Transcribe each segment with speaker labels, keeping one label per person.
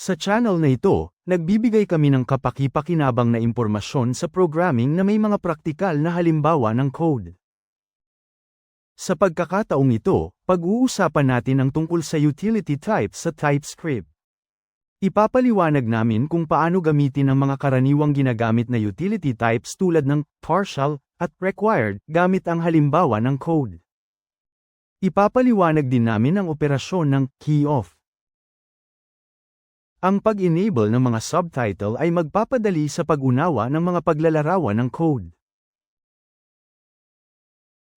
Speaker 1: Sa channel na ito, nagbibigay kami ng kapaki-pakinabang na impormasyon sa programming na may mga praktikal na halimbawa ng code. Sa pagkakataong ito, pag-uusapan natin ang tungkol sa utility types sa TypeScript. Ipapaliwanag namin kung paano gamitin ang mga karaniwang ginagamit na utility types tulad ng partial at required gamit ang halimbawa ng code. Ipapaliwanag din namin ang operasyon ng key-off. Ang pag-enable ng mga subtitle ay magpapadali sa pag-unawa ng mga paglalarawan ng code.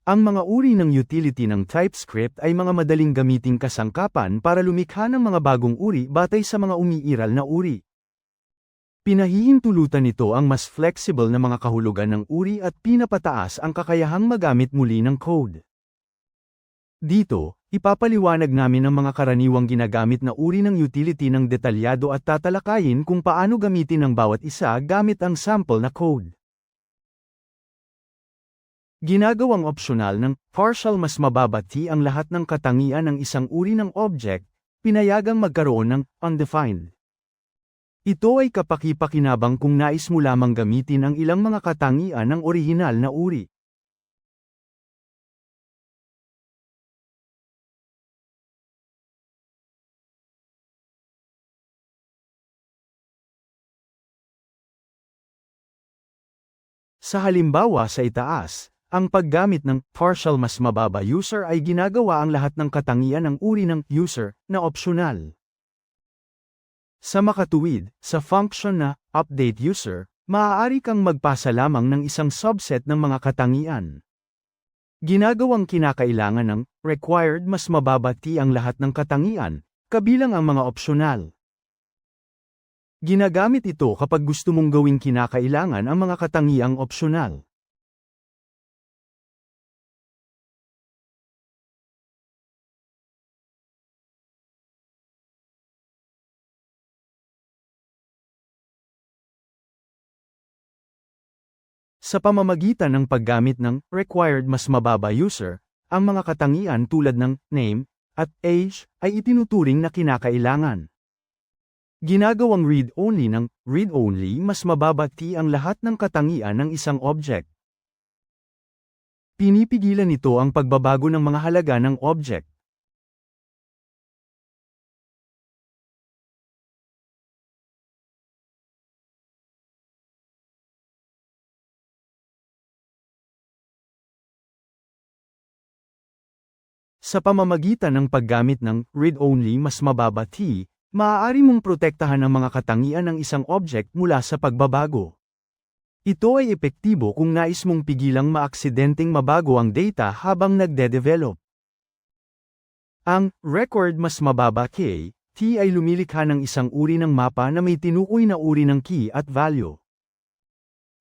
Speaker 1: Ang mga uri ng utility ng TypeScript ay mga madaling gamiting kasangkapan para lumikha ng mga bagong uri batay sa mga umiiral na uri. Pinahihintulutan nito ang mas flexible na mga kahulugan ng uri at pinapataas ang kakayahang magamit muli ng code. Dito, ipapaliwanag namin ang mga karaniwang ginagamit na uri ng utility ng detalyado at tatalakayin kung paano gamitin ang bawat isa gamit ang sample na code. Ginagawang opsyonal ng partial mas mababati ang lahat ng katangian ng isang uri ng object, pinayagang magkaroon ng undefined. Ito ay kapaki-pakinabang kung nais mo lamang gamitin ang ilang mga katangian ng orihinal na uri. Sa halimbawa sa itaas, ang paggamit ng partial mas mababa user ay ginagawa ang lahat ng katangian ng uri ng user na opsyonal. Sa makatuwid, sa function na update user, maaari kang magpasa lamang ng isang subset ng mga katangian. Ginagawang kinakailangan ng required mas mababati ang lahat ng katangian, kabilang ang mga opsyonal. Ginagamit ito kapag gusto mong gawing kinakailangan ang mga katangiang opsyonal. Sa pamamagitan ng paggamit ng required mas mababa user, ang mga katangian tulad ng name at age ay itinuturing na kinakailangan. Ginagawang read-only ng read-only mas mababati ang lahat ng katangian ng isang object. Pinipigilan nito ang pagbabago ng mga halaga ng object. Sa pamamagitan ng paggamit ng read-only mas mababati, maaari mong protektahan ang mga katangian ng isang object mula sa pagbabago. Ito ay epektibo kung nais mong pigilang maaksidenteng mabago ang data habang nagde-develop. Ang record mas mababa K, T ay lumilikha ng isang uri ng mapa na may tinukoy na uri ng key at value.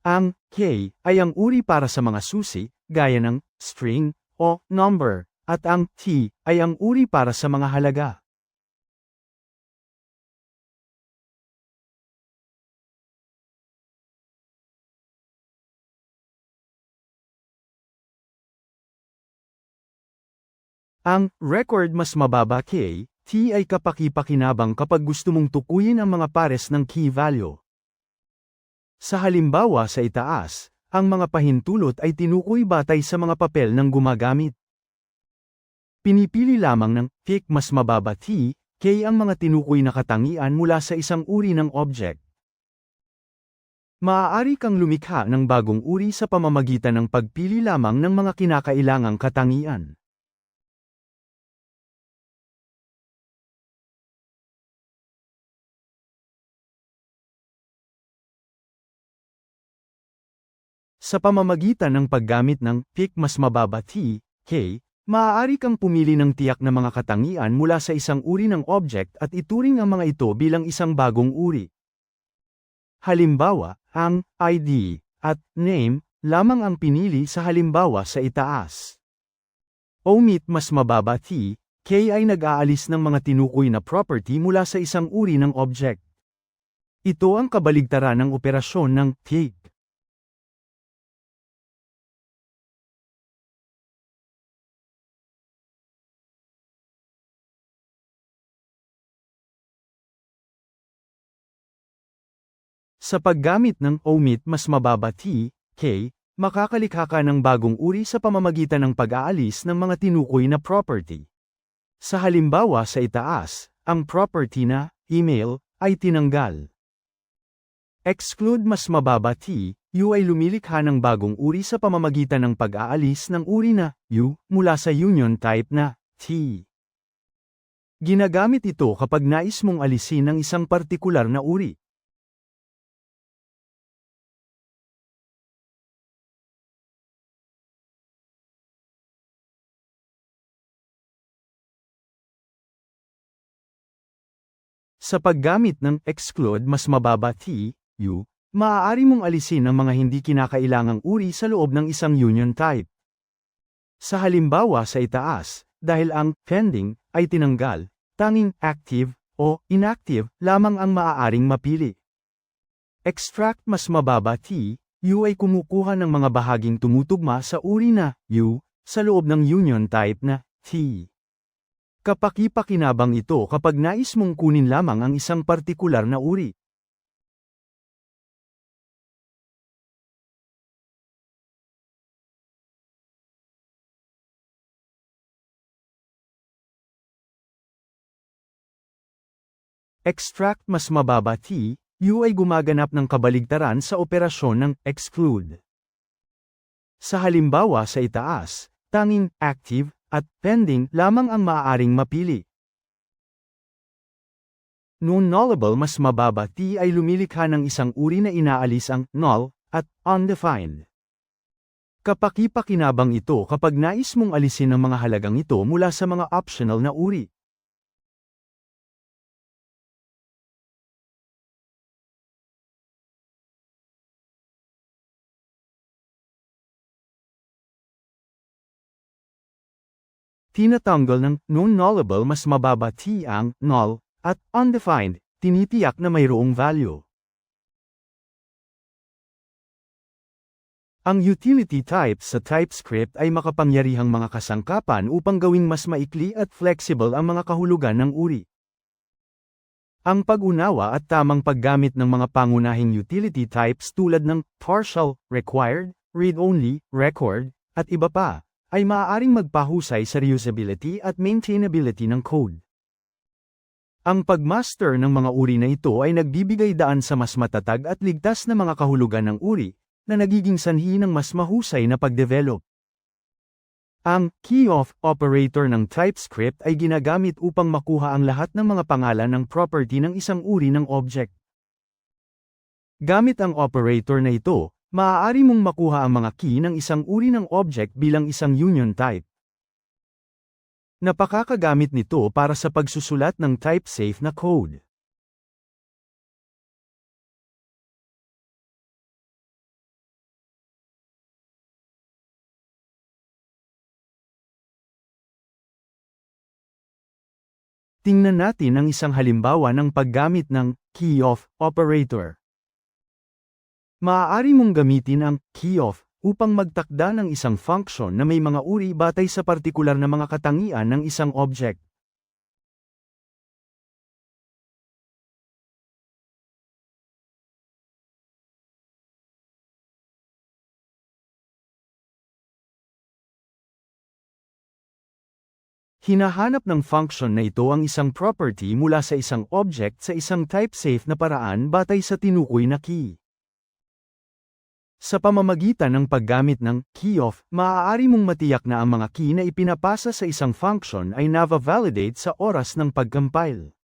Speaker 1: Ang K ay ang uri para sa mga susi, gaya ng string o number. At ang T ay ang uri para sa mga halaga. Ang record mas mababa K, T ay kapaki-pakinabang kapag gusto mong tukuyin ang mga pares ng key value. Sa halimbawa sa itaas, ang mga pahintulot ay tinukoy batay sa mga papel ng gumagamit. Pinipili lamang ng thick mas mababa T, K ang mga tinukoy na katangian mula sa isang uri ng object. Maaari kang lumikha ng bagong uri sa pamamagitan ng pagpili lamang ng mga kinakailangang katangian. Sa pamamagitan ng paggamit ng pick mas mababa T, K, Maaari kang pumili ng tiyak na mga katangian mula sa isang uri ng object at ituring ang mga ito bilang isang bagong uri. Halimbawa, ang ID at name lamang ang pinili sa halimbawa sa itaas. Omit mas mababa T, K ay nag-aalis ng mga tinukoy na property mula sa isang uri ng object. Ito ang kabaligtaran ng operasyon ng take. Sa paggamit ng omit mas mababa T, K, makakalikha ka ng bagong uri sa pamamagitan ng pag-aalis ng mga tinukoy na property. Sa halimbawa sa itaas, ang property na email ay tinanggal. Exclude mas mababa T, U ay lumilikha ng bagong uri sa pamamagitan ng pag-aalis ng uri na U mula sa union type na T. Ginagamit ito kapag nais mong alisin ang isang partikular na uri. Sa paggamit ng exclude mas mababa T, U, maaari mong alisin ang mga hindi kinakailangang uri sa loob ng isang union type. Sa halimbawa sa itaas, dahil ang pending ay tinanggal, tanging active o inactive lamang ang maaaring mapili. Extract mas mababa T, U ay kumukuha ng mga bahaging tumutugma sa uri na U sa loob ng union type na T. Kapakipakinabang ito kapag nais mong kunin lamang ang isang partikular na uri. Extract mas mababa T, U ay gumaganap ng kabaligtaran sa operasyon ng exclude. Sa halimbawa sa itaas, tanging active at pending lamang ang maaaring mapili. Noon nullable mas mababa T ay lumilikha ng isang uri na inaalis ang null at undefined. Kapakipakinabang ito kapag nais mong alisin ang mga halagang ito mula sa mga optional na uri. Tinatanggal ng non-nullable mas mababa T ang null at undefined, tinitiyak na mayroong value. Ang utility type sa TypeScript ay makapangyarihang mga kasangkapan upang gawing mas maikli at flexible ang mga kahulugan ng uri. Ang pag-unawa at tamang paggamit ng mga pangunahing utility types tulad ng partial, required, read-only, record, at iba pa, ay maaaring magpahusay sa reusability at maintainability ng code. Ang pagmaster ng mga uri na ito ay nagbibigay daan sa mas matatag at ligtas na mga kahulugan ng uri, na nagiging sanhi ng mas mahusay na pagdevelop. Ang key-off operator ng TypeScript ay ginagamit upang makuha ang lahat ng mga pangalan ng property ng isang uri ng object. Gamit ang operator na ito, Maaari mong makuha ang mga key ng isang uri ng object bilang isang union type. Napakakagamit nito para sa pagsusulat ng type-safe na code. Tingnan natin ang isang halimbawa ng paggamit ng key-off operator. Maaari mong gamitin ang keyoff upang magtakda ng isang function na may mga uri batay sa partikular na mga katangian ng isang object. Hinahanap ng function na ito ang isang property mula sa isang object sa isang type-safe na paraan batay sa tinukoy na key. Sa pamamagitan ng paggamit ng keyoff, maaari mong matiyak na ang mga key na ipinapasa sa isang function ay nava-validate sa oras ng pag-compile.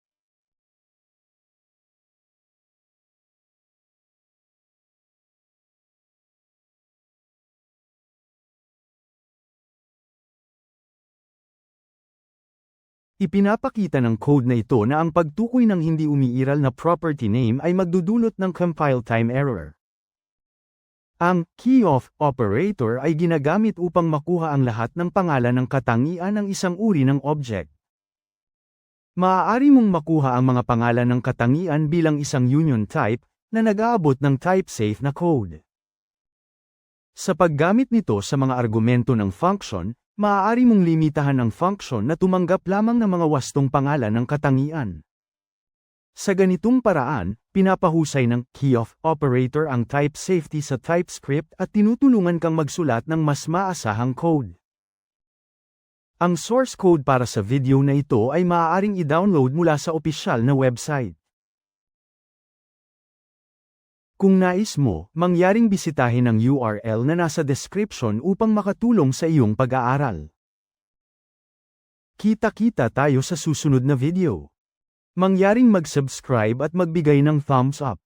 Speaker 1: Ipinapakita ng code na ito na ang pagtukoy ng hindi umiiral na property name ay magdudulot ng compile time error. Ang key-off operator ay ginagamit upang makuha ang lahat ng pangalan ng katangian ng isang uri ng object. Maaari mong makuha ang mga pangalan ng katangian bilang isang union type na nag-aabot ng type-safe na code. Sa paggamit nito sa mga argumento ng function, maaari mong limitahan ang function na tumanggap lamang ng mga wastong pangalan ng katangian. Sa ganitong paraan, pinapahusay ng key of operator ang type safety sa TypeScript at tinutulungan kang magsulat ng mas maasahang code. Ang source code para sa video na ito ay maaaring i-download mula sa opisyal na website. Kung nais mo, mangyaring bisitahin ang URL na nasa description upang makatulong sa iyong pag-aaral. Kita-kita tayo sa susunod na video. Mangyaring mag-subscribe at magbigay ng thumbs up.